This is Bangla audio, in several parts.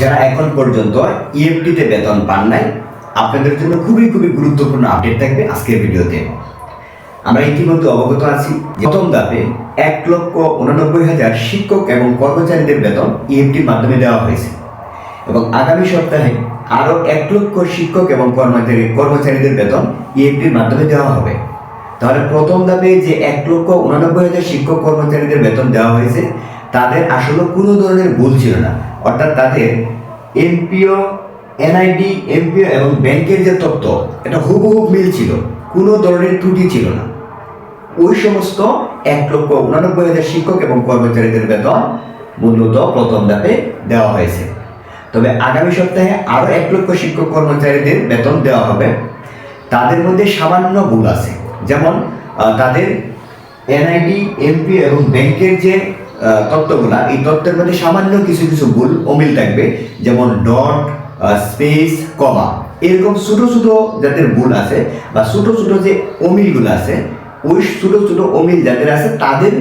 যারা এখন পর্যন্ত ইএফটিতে বেতন পান নাই, আপনাদের জন্য খুবই খুবই গুরুত্বপূর্ণ আপডেট থাকবে আজকের ভিডিওতে। আমরা ইতিমধ্যে অবগত আছি প্রথম ধাপে এক লক্ষ উনানব্বই হাজার শিক্ষক এবং কর্মচারীদের বেতন ইএফটির মাধ্যমে দেওয়া হয়েছে। এবং আগামী সপ্তাহে আরও এক লক্ষ শিক্ষক এবং কর্মচারী, কর্মচারীদের বেতন ইএফটির মাধ্যমে দেওয়া হবে। তাহলে প্রথম ধাপে যে এক লক্ষ উনানব্বই হাজার শিক্ষক, কর্মচারীদের বেতন দেওয়া হয়েছে তাদের আসলে কোনো ধরনের ভুল ছিল না। অর্থাৎ তাদের এমপিও, এনআইডি, এমপিও এবং ব্যাংকের যে তথ্য, এটা হুবহু মিল ছিল। কোনো ধরনের ত্রুটি ছিল না। ওই সমস্ত এক লক্ষ উনানব্বই হাজার শিক্ষক এবং কর্মচারীদের বেতন মূলত প্রথম ধাপে দেওয়া হয়েছে। তবে আগামী সপ্তাহে আরও এক লক্ষ শিক্ষক কর্মচারীদের বেতন দেওয়া হবে। তাদের মধ্যে সামান্য ভুল আছে। যেমন তাদের এনআইডি এমপি এবং ব্যাংকের যে তথ্যগুলা এই তত্ত্বের মধ্যে সামান্য কিছু কিছু ভুল অমিল থাকবে, যেমন ডট স্পেস কমা এরকম ছোট ছোট যাদের ভুল আছে বা ছোট ছোট যে অমিলগুলো আছে, ওই ছোট ছোট অমিল যাদের আছে, তাদের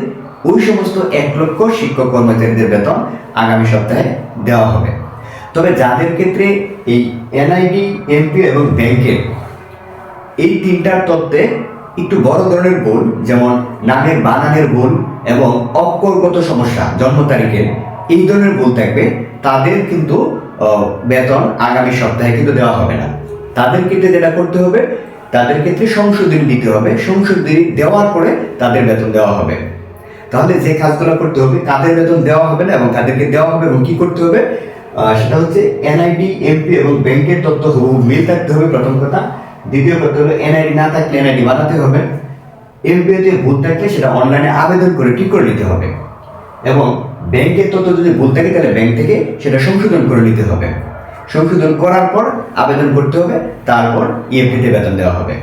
ওই সমস্ত এক লক্ষ শিক্ষক কর্মচারীদের বেতন আগামী সপ্তাহে দেওয়া হবে। তবে যাদের ক্ষেত্রে এই এনআইডি এমপি এবং ব্যাংকের এই তিনটার তত্ত্বে একটু বড় ধরনের ভুল, যেমন নামের বানানের ভুল এবং অক্ষরগত সমস্যা, জন্ম তারিখের এই ধরনের ভুল থাকবে। তাদের কিন্তু বেতন আগামী সপ্তাহে কিন্তু দেওয়া হবে না। তাদের ক্ষেত্রে যেটা করতে হবে, তাদের ক্ষেত্রে সংশোধনী দিতে হবে। সংশোধনী দেওয়ার পরে তাদের বেতন দেওয়া হবে। তাহলে যে কাজগুলো করতে হবে, তাদের বেতন দেওয়া হবে না এবং তাদেরকে দেওয়া হবে এবং কি করতে হবে? সেটা হচ্ছে এনআইডি, এমপি এবং ব্যাংকের তথ্য মিল থাকতে হবে প্রথম কথা। দ্বিতীয় করতে হলো এনআইডি না থাকলে এনআইডি বানাতে হবে। এমপিওতে ভুল থাকলে সেটা অনলাইনে আবেদন করে ঠিক করে নিতে হবে। এবং ব্যাংকের তথ্য যদি ভুল থাকে তাহলে ব্যাংক থেকে সেটা সংশোধন করে নিতে হবে। সংশোধন করার পর আবেদন করতে হবে, তারপর ইএমপিতে বেতন দেওয়া হবে।